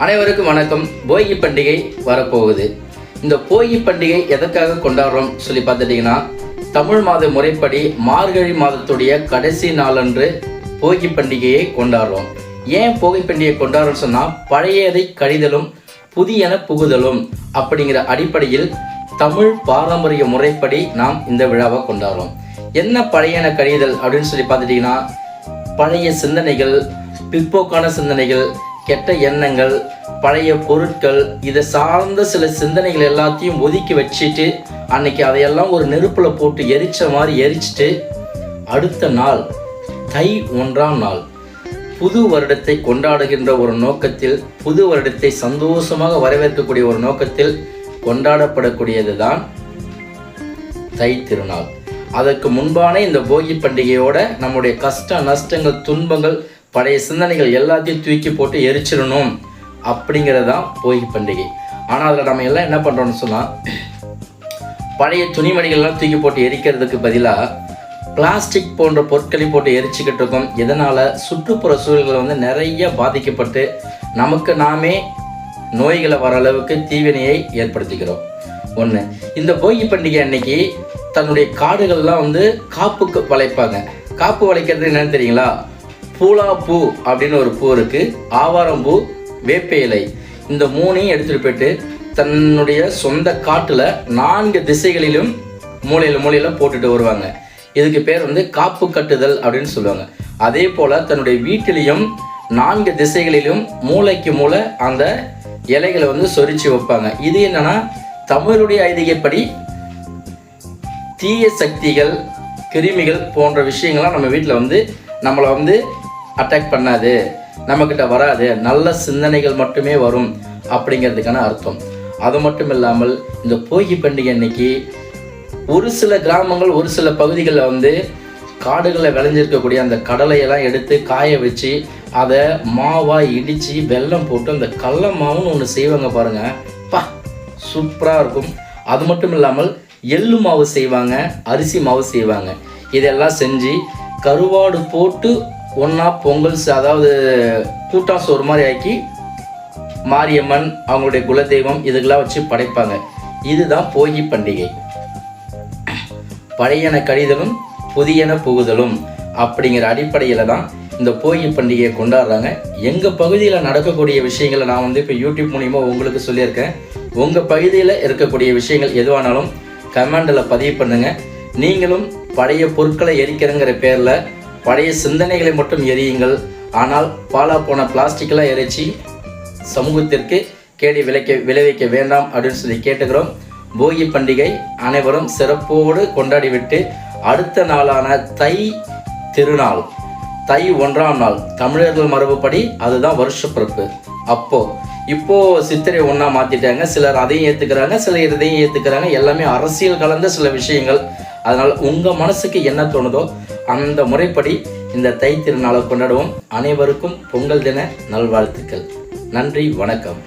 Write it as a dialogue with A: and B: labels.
A: அனைவருக்கும் வணக்கம். போகி பண்டிகை வரப்போகுது. இந்த போகி பண்டிகை எதற்காக கொண்டாடுறோம் சொல்லி பார்த்துட்டிங்கன்னா தமிழ் மாத முறைப்படி மார்கழி மாதத்துடைய கடைசி நாளன்று போகி பண்டிகையை கொண்டாடுறோம். ஏன் போகி பண்டிகை கொண்டாடுறோம் சொன்னால் பழையதை கழிதலும் புதியன புகுதலும் அப்படிங்கிற அடிப்படையில் தமிழ் பாரம்பரிய முறைப்படி நாம் இந்த விழாவை கொண்டாடுறோம். என்ன பழையன கழிதல் அப்படின்னு சொல்லி பார்த்துட்டிங்கன்னா பழைய சிந்தனைகள் பிற்போக்கான சிந்தனைகள் கெட்ட எண்ணங்கள் பழைய பொருட்கள் இதை சார்ந்த சில சிந்தனைகள் எல்லாத்தையும் ஒதுக்கி வச்சுட்டு அன்னைக்கு அதையெல்லாம் ஒரு நெருப்பில் போட்டு எரிச்ச மாதிரி எரிச்சிட்டு அடுத்த நாள் தை ஒன்றாம் நாள் புது வருடத்தை கொண்டாடுகின்ற ஒரு நோக்கத்தில் புது வருடத்தை சந்தோஷமாக வரவேற்கக்கூடிய ஒரு நோக்கத்தில் கொண்டாடப்படக்கூடியது தான் தை திருநாள். அதற்கு முன்பான இந்த போகி பண்டிகையோட நம்முடைய கஷ்ட நஷ்டங்கள் துன்பங்கள் பழைய சிந்தனைகள் எல்லாத்தையும் தூக்கி போட்டு எரிச்சிடணும் அப்படிங்கிறது தான் போகி பண்டிகை. ஆனால் அதில் நம்ம எல்லாம் என்ன பண்ணுறோம்னு சொன்னால் பழைய துணிமணிகள்லாம் தூக்கி போட்டு எரிக்கிறதுக்கு பதிலாக பிளாஸ்டிக் போன்ற பொருட்களை போட்டு எரிச்சுக்கிட்டு இருக்கோம். இதனால் சுற்றுப்புற சூழல்கள் வந்து நிறைய பாதிக்கப்பட்டு நமக்கு நாமே நோய்களை வர அளவுக்கு தீவினையை ஏற்படுத்திக்கிறோம். ஒன்று இந்த போகி பண்டிகை அன்னைக்கு தன்னுடைய காடுகள்லாம் வந்து காப்புக்கு வளைப்பாங்க. காப்பு வளைக்கிறது என்னன்னு தெரியுங்களா? பூலா பூ அப்படின்னு ஒரு பூ இருக்குது ஆவாரம்பூ வேப்ப இலை இந்த மூணையும் எடுத்துகிட்டு போயிட்டு தன்னுடைய சொந்த காட்டில் நான்கு திசைகளிலும் மூலையில் மூலையில் போட்டுட்டு வருவாங்க. இதுக்கு பேர் வந்து காப்பு கட்டுதல் அப்படின்னு சொல்லுவாங்க. அதே போல் தன்னுடைய வீட்டிலையும் நான்கு திசைகளிலும் மூளைக்கு மூளை அந்த இலைகளை வந்து சொரிச்சு வைப்பாங்க. இது என்னென்னா தமிழுடைய ஐதீகப்படி தீய சக்திகள் கிருமிகள் போன்ற விஷயங்கள்லாம் நம்ம வீட்டில் வந்து நம்மளை வந்து அட்டாக் பண்ணாது. நம்மக்கிட்ட வராது. நல்ல சிந்தனைகள் மட்டுமே வரும் அப்படிங்கிறதுக்கான அர்த்தம். அது மட்டும் இல்லாமல் இந்த போகி பண்டிகை அன்னைக்கு ஒரு சில கிராமங்கள் ஒரு சில பகுதிகளில் வந்து காடுகளில் விளைஞ்சிருக்கக்கூடிய அந்த கடலையெல்லாம் எடுத்து காய வச்சு அதை மாவாக இடித்து வெல்லம் போட்டு அந்த கடல மாவுன்னு ஒன்று செய்வாங்க பாருங்கள் பா சூப்பராக இருக்கும். அது மட்டும் இல்லாமல் எள்ளு மாவு செய்வாங்க அரிசி மாவு செய்வாங்க. இதெல்லாம் செஞ்சு கருவாடு போட்டு ஒன்றா பொங்கல் அதாவது கூட்டா சோறு மாதிரி ஆக்கி மாரியம்மன் அவங்களுடைய குலதெய்வம் இதுக்கெல்லாம் வச்சு படைப்பாங்க. இதுதான் போகி பண்டிகை. பழையன கழிதலும் புதியன புகுதலும் அப்படிங்கிற அடிப்படையில் தான் இந்த போகி பண்டிகையை கொண்டாடுறாங்க. எங்கள் பகுதியில் நடக்கக்கூடிய விஷயங்களை நான் வந்து இப்போ யூடியூப் மூலிமா உங்களுக்கு சொல்லியிருக்கேன். உங்கள் பகுதியில் இருக்கக்கூடிய விஷயங்கள் எதுவானாலும் கமெண்டில் பதிவு பண்ணுங்கள் நீங்களும் பழைய பொருட்களை எரிக்கிறங்கிற பேரில் பழைய சிந்தனைகளை மட்டும் எரியுங்கள். ஆனால் பாலா போன பிளாஸ்டிக்கெல்லாம் எரிச்சு சமூகத்திற்கு கேடி விளைக்க விளைவிக்க வேண்டாம் அப்படின்னு சொல்லி கேட்டுக்கிறோம். போகி பண்டிகை அனைவரும் சிறப்போடு கொண்டாடிவிட்டு அடுத்த நாளான தை திருநாள் தை ஒன்றாம் நாள் தமிழர்கள் மரபுப்படி அதுதான் வருஷப்பிறப்பு அப்போது இப்போ சித்திரை ஒன்றா மாற்றிட்டாங்க சிலர் அதையும் ஏற்றுக்கிறாங்க சிலர் இதையும் ஏற்றுக்கிறாங்க எல்லாமே அரசியல் கலந்த சில விஷயங்கள். அதனால் உங்கள் மனசுக்கு என்ன தோணுதோ அந்த முறைப்படி இந்த தை திருநாளை கொண்டாடுவோம். அனைவருக்கும் பொங்கல் தின நல்வாழ்த்துக்கள். நன்றி வணக்கம்.